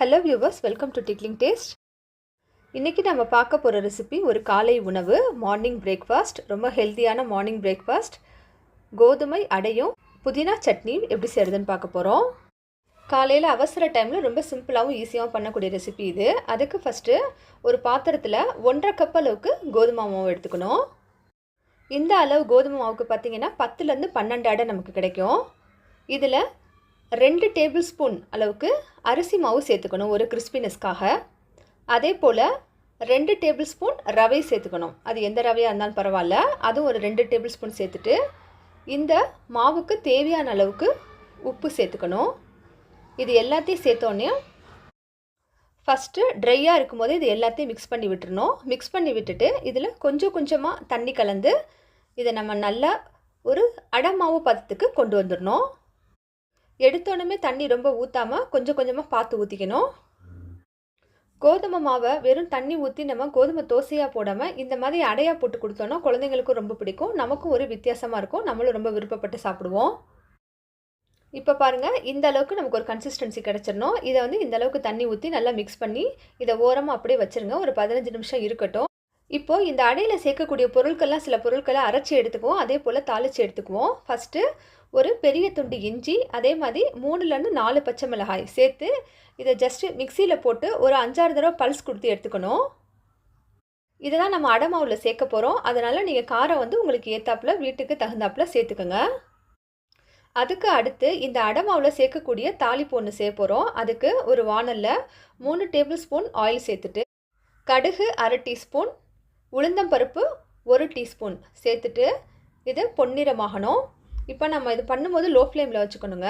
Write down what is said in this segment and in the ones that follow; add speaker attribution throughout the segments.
Speaker 1: Hello viewers welcome to tickling taste இன்றைக்கி நம்ம பார்க்க போகிற ரெசிபி ஒரு காலை உணவு மார்னிங் பிரேக்ஃபாஸ்ட் ரொம்ப ஹெல்த்தியான மார்னிங் பிரேக்ஃபாஸ்ட் கோதுமை அடையும் புதினா சட்னி எப்படி செய்கிறதுன்னு பார்க்க போகிறோம் காலையில் அவசர டைமில் ரொம்ப சிம்பிளாகவும் ஈஸியாகவும் பண்ணக்கூடிய ரெசிபி இது. அதுக்கு ஃபஸ்ட்டு ஒரு பாத்திரத்தில் ஒன்றரை கப் அளவுக்கு கோதுமை மாவு எடுத்துக்கணும். இந்த அளவு கோதுமை மாவுக்கு பார்த்தீங்கன்னா பத்துலேருந்து பன்னெண்டு அடை நமக்கு கிடைக்கும். இதில் ரெண்டு டேபிள் ஸ்பூன் அளவுக்கு அரிசி மாவு சேர்த்துக்கணும் ஒரு கிறிஸ்பினஸ்க்காக. அதே போல் ரெண்டு டேபிள் ஸ்பூன் ரவை சேர்த்துக்கணும். அது எந்த ரவையாக இருந்தாலும் பரவாயில்ல. அதுவும் ஒரு ரெண்டு டேபிள் ஸ்பூன் சேர்த்துட்டு இந்த மாவுக்கு தேவையான அளவுக்கு உப்பு சேர்த்துக்கணும். இது எல்லாத்தையும் சேர்த்தோன்னே ஃபஸ்ட்டு ட்ரையாக இருக்கும்போது இது எல்லாத்தையும் மிக்ஸ் பண்ணி விட்டுறணும். மிக்ஸ் பண்ணி விட்டுட்டு இதில் கொஞ்சம் கொஞ்சமாக தண்ணி கலந்து இதை நம்ம நல்லா ஒரு அடமாவு பதத்துக்கு கொண்டு வந்துடணும். எடுத்தோடனே தண்ணி ரொம்ப ஊற்றாமல் கொஞ்சம் கொஞ்சமாக பார்த்து ஊற்றிக்கணும் கோதுமை மாவை வெறும் தண்ணி ஊற்றி நம்ம கோதுமை தோசையாக போடாமல் இந்த மாதிரி அடையாக போட்டு கொடுத்தோன்னா குழந்தைங்களுக்கும் ரொம்ப பிடிக்கும். நமக்கும் ஒரு வித்தியாசமாக இருக்கும். நம்மளும் ரொம்ப விருப்பப்பட்டு சாப்பிடுவோம். இப்போ பாருங்கள் இந்த அளவுக்கு நமக்கு ஒரு கன்சிஸ்டன்சி கிடச்சிடணும். இதை வந்து இந்த அளவுக்கு தண்ணி ஊற்றி நல்லா மிக்ஸ் பண்ணி இதை ஓரமாக அப்படியே வச்சுருங்க. ஒரு பதினஞ்சு நிமிஷம் இருக்கட்டும். இப்போது இந்த அடையில் சேர்க்கக்கூடிய பொருட்கள்லாம் சில பொருட்களை அரைச்சி எடுத்துக்குவோம். அதே போல் தாளித்து எடுத்துக்குவோம். ஃபஸ்ட்டு ஒரு பெரிய துண்டு இஞ்சி அதே மாதிரி மூணுலேருந்து நாலு பச்சை மிளகாய் சேர்த்து இதை ஜஸ்ட்டு மிக்சியில் போட்டு ஒரு அஞ்சாறு தடவை பல்ஸ் கொடுத்து எடுத்துக்கணும். இதை தான் நம்ம அடமாவில் சேர்க்க போகிறோம் அதனால் நீங்கள் காரம் வந்து உங்களுக்கு ஏற்றாப்புல வீட்டுக்கு தகுந்தாப்புல சேர்த்துக்கோங்க. அதுக்கு அடுத்து இந்த அடமாவில் சேர்க்கக்கூடிய தாளிப்பு ஒன்று சேர்க்க போகிறோம் அதுக்கு ஒரு வானலில் மூணு டேபிள் ஸ்பூன் ஆயில் சேர்த்துட்டு கடுகு அரை டீஸ்பூன் உளுந்தம்பருப்பு ஒரு டீஸ்பூன் சேர்த்துட்டு இது பொன்னிறமாகணும். இப்போ நம்ம இது பண்ணும்போது லோ ஃப்ளேமில் வச்சுக்கணுங்க.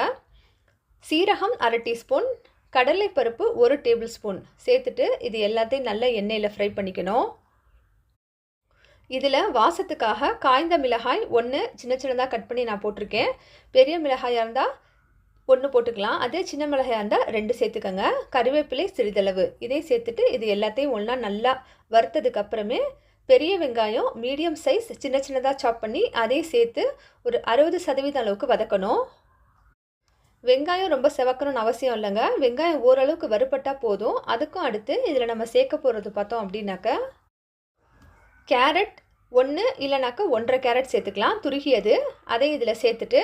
Speaker 1: சீரகம் அரை டீஸ்பூன் கடலைப்பருப்பு ஒரு டேபிள் ஸ்பூன் சேர்த்துட்டு இது எல்லாத்தையும் நல்ல எண்ணெயில் ஃப்ரை பண்ணிக்கணும். இதில் வாசத்துக்காக காய்ந்த மிளகாய் ஒன்று சின்ன சின்னதாக கட் பண்ணி நான் போட்டிருக்கேன். பெரிய மிளகாயாக இருந்தால் ஒன்று போட்டுக்கலாம். அதே சின்ன மிளகாயாக இருந்தால் ரெண்டு சேர்த்துக்கோங்க. கருவேப்பிலை சிறிதளவு. இதையும் சேர்த்துட்டு இது எல்லாத்தையும் ஒன்றா நல்லா வறுத்ததுக்கப்புறமே பெரிய வெங்காயம் மீடியம் சைஸ் சின்ன சின்னதாக சாப் பண்ணி அதையும் சேர்த்து ஒரு அறுபது சதவீதம் அளவுக்கு வதக்கணும். வெங்காயம் ரொம்ப செவக்கணும்னு அவசியம் இல்லைங்க. வெங்காயம் ஓரளவுக்கு வறுபட்டால் போதும். அதுக்கும் அடுத்து இதில் நம்ம சேர்க்க போகிறது பார்த்தோம் அப்படின்னாக்க கேரட் ஒன்று இல்லைனாக்கா ஒன்றரை கேரட் சேர்த்துக்கலாம். துருகியது. அதை இதில் சேர்த்துட்டு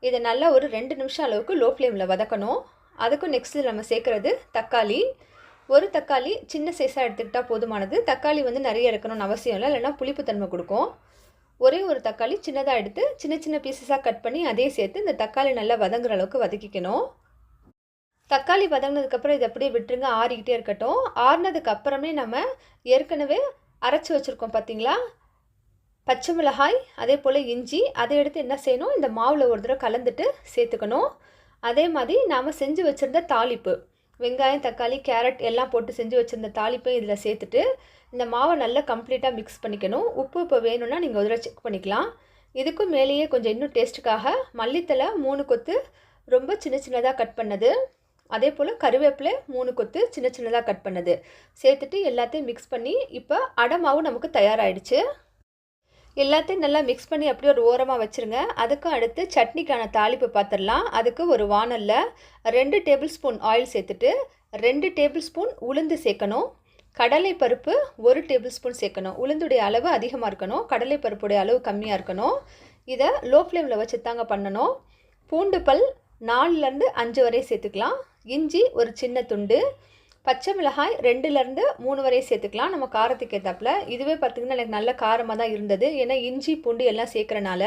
Speaker 1: இதை நல்லா ஒரு ரெண்டு நிமிஷம் அளவுக்கு லோ ஃப்ளேமில் வதக்கணும். அதுக்கும் நெக்ஸ்ட்டு நம்ம சேர்க்குறது தக்காளி. ஒரு தக்காளி சின்ன சைஸாக எடுத்துக்கிட்டால் போதுமானது. தக்காளி வந்து நிறைய இருக்கணும்னு அவசியம் இல்லை. இல்லைனா புளிப்புத்தன்மை கொடுக்கும். ஒரே ஒரு தக்காளி சின்னதாக எடுத்து சின்ன சின்ன பீசஸாக கட் பண்ணி அதே சேர்த்து இந்த தக்காளி நல்லா வதங்குற அளவுக்கு வதக்கிக்கணும். தக்காளி வதங்கினதுக்கப்புறம் இதை அப்படியே விட்டுருங்க. ஆறிக்கிட்டே இருக்கட்டும். ஆறினதுக்கு அப்புறமே நம்ம ஏற்கனவே அரைச்சி வச்சுருக்கோம் பார்த்தீங்களா? பச்சை மிளகாய் அதே போல் இஞ்சி அதை எடுத்து என்ன செய்யணும்? இந்த மாவில் ஒரு தடவை கலந்துட்டு சேர்த்துக்கணும். அதே மாதிரி நாம் செஞ்சு வச்சுருந்த தாளிப்பு. வெங்காயம் தக்காளி கேரட் எல்லாம் போட்டு செஞ்சு வச்சுருந்த தாளிப்பையும் இதில் சேர்த்துட்டு இந்த மாவை நல்லா கம்ப்ளீட்டாக மிக்ஸ் பண்ணிக்கணும். உப்பு இப்போ வேணும்னா நீங்கள் ஒரு செக் பண்ணிக்கலாம். இதுக்கும் மேலேயே கொஞ்சம் இன்னும் டேஸ்ட்டுக்காக மல்லித்தலை மூணு கொத்து ரொம்ப சின்ன சின்னதாக கட் பண்ணது. அதே போல் கருவேப்பிலை மூணு கொத்து சின்ன சின்னதாக கட் பண்ணது. சேர்த்துட்டு எல்லாத்தையும் மிக்ஸ் பண்ணி இப்போ அடை மாவு நமக்கு தயாராகிடுச்சு எல்லாத்தையும் நல்லா மிக்ஸ் பண்ணி அப்படியே ஒரு ஓரமாக வச்சுருங்க. அதுக்கும் அடுத்து சட்னிக்கான தாளிப்பு பார்த்துடலாம் அதுக்கு ஒரு வானலில் ரெண்டு டேபிள் ஸ்பூன் ஆயில் சேர்த்துட்டு ரெண்டு டேபிள் ஸ்பூன் உளுந்து சேர்க்கணும். கடலை பருப்பு ஒரு டேபிள் ஸ்பூன் சேர்க்கணும். உளுந்துடைய அளவு அதிகமாக இருக்கணும். கடலை பருப்புடைய அளவு கம்மியாக இருக்கணும். இதை லோ ஃப்ளேமில் வச்சு தாங்க பண்ணணும். பூண்டு பல் நாலுலேருந்து அஞ்சு வரை சேர்த்துக்கலாம். இஞ்சி ஒரு சின்ன துண்டு. பச்சை மிளகாய் ரெண்டுலேருந்து மூணு வரையும் சேர்த்துக்கலாம். நம்ம காரத்துக்கு ஏற்றாப்புல இதுவே பார்த்திங்கன்னா எனக்கு நல்ல காரமாக தான் இருந்தது. ஏன்னா இஞ்சி பூண்டு எல்லாம் சேர்க்குறனால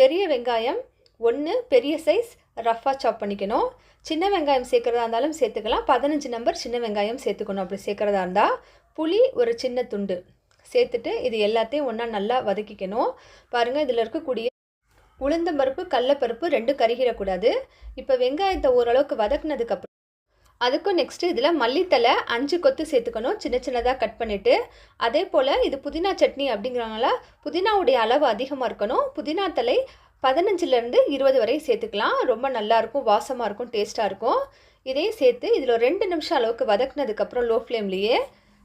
Speaker 1: பெரிய வெங்காயம் ஒன்று பெரிய சைஸ் ரஃப்பாக சாப் பண்ணிக்கணும். சின்ன வெங்காயம் சேர்க்குறதா இருந்தாலும் சேர்த்துக்கலாம். பதினஞ்சு நம்பர் சின்ன வெங்காயம் சேர்த்துக்கணும். அப்படி சேர்க்குறதா இருந்தால் புளி ஒரு சின்ன துண்டு சேர்த்துட்டு இது எல்லாத்தையும் ஒன்றா நல்லா வதக்கிக்கணும். பாருங்கள் இதில் இருக்கக்கூடிய உளுந்தம்பருப்பு கடலப்பருப்பு ரெண்டும் கருகிடக்கூடாது. இப்போ வெங்காயத்தை ஓரளவுக்கு வதக்குனதுக்கப்புறம் அதுக்கும் நெக்ஸ்ட்டு இதில் மல்லித்தலை அஞ்சு கொத்து சேர்த்துக்கணும். சின்ன சின்னதாக கட் பண்ணிவிட்டு அதே போல் இது புதினா சட்னி அப்படிங்கிறனால புதினாவுடைய அளவு அதிகமாக இருக்கணும். புதினா தலை பதினஞ்சுலேருந்து இருபது வரை சேர்த்துக்கலாம். ரொம்ப நல்லாயிருக்கும் வாசமாக இருக்கும் டேஸ்ட்டாக இருக்கும். இதையும் சேர்த்து இதில் ரெண்டு நிமிஷம் அளவுக்கு வதக்குனதுக்கப்புறம் லோ ஃப்ளேம்லேயே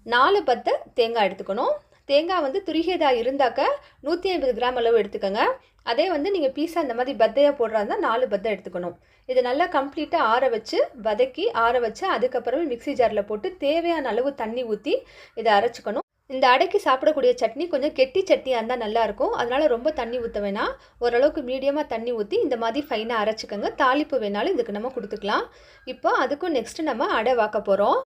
Speaker 1: நாலு பத்தை தேங்காய் எடுத்துக்கணும். தேங்காய் வந்து துருகியதாக இருந்தாக்க நூற்றி ஐம்பது கிராம் அளவு எடுத்துக்கோங்க. அதே வந்து நீங்கள் பீஸா இந்த மாதிரி பத்தையாக போடுறா இருந்தால் நாலு பத்தை எடுத்துக்கணும். இதை நல்லா கம்ப்ளீட்டாக ஆற வச்சு வதக்கி ஆற வச்சு அதுக்கப்புறமே மிக்ஸி ஜாரில் போட்டு தேவையான அளவு தண்ணி ஊற்றி இதை அரைச்சிக்கணும். இந்த அடைக்கு சாப்பிடக்கூடிய சட்னி கொஞ்சம் கெட்டி சட்னியாக இருந்தால் நல்லாயிருக்கும் அதனால் ரொம்ப தண்ணி ஊற்ற வேணாம் ஓரளவுக்கு மீடியமாக தண்ணி ஊற்றி இந்த மாதிரி ஃபைனாக அரைச்சிக்கோங்க. தாளிப்பு வேணாலும் இதுக்கு நம்ம கொடுத்துக்கலாம். இப்போ அதுக்கும் நெக்ஸ்ட்டு நம்ம அடை வாக்க போகிறோம்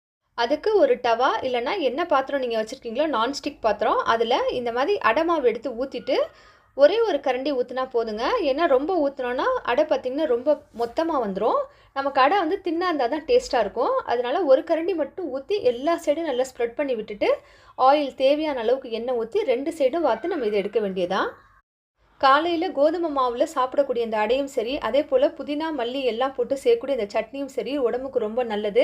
Speaker 1: அதுக்கு ஒரு டவா இல்லைனா என்ன பாத்திரம் நீங்கள் வச்சுருக்கீங்களோ நான்ஸ்டிக் பாத்திரம் அதில் இந்த மாதிரி அடை மாவு எடுத்து ஊற்றிட்டு ஒரே ஒரு கரண்டி ஊற்றினா போதுங்க. ஏன்னா ரொம்ப ஊற்றினோன்னா அடை பார்த்திங்கன்னா ரொம்ப மொத்தமாக வந்துடும் நமக்கு அடை வந்து தின்னாக இருந்தால் தான் டேஸ்ட்டாக இருக்கும். அதனால் ஒரு கரண்டி மட்டும் ஊற்றி எல்லா சைடும் நல்லா ஸ்ப்ரெட் பண்ணி விட்டுட்டு ஆயில் தேவையான அளவுக்கு எண்ணெய் ஊற்றி ரெண்டு சைடும் பார்த்து நம்ம இதை எடுக்க வேண்டியதான் காலையில் கோதுமை மாவில் சாப்பிடக்கூடிய இந்த அடையும் சரி அதே போல் புதினா மல்லி எல்லாம் போட்டு சேர்க்கக்கூடிய இந்த சட்னியும் சரி உடம்புக்கு ரொம்ப நல்லது.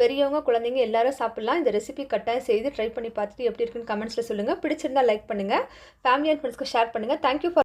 Speaker 1: பெரியவங்க குழந்தைங்க எல்லாரும் சாப்பிட்லாம். இந்த ரெசிபி கட்டாயம் செய்து ட்ரை பண்ணி பார்த்துட்டு எப்படி இருக்குன்னு கமெண்ட்ஸில் சொல்லுங்கள் பிடிச்சிருந்தா லைக் பண்ணுங்கள் ஃபேமிலி அண்ட் ஃப்ரெண்ட்ஸ்க்கு ஷேர் பண்ணுங்கள் தேங்க்யூ ஃபார்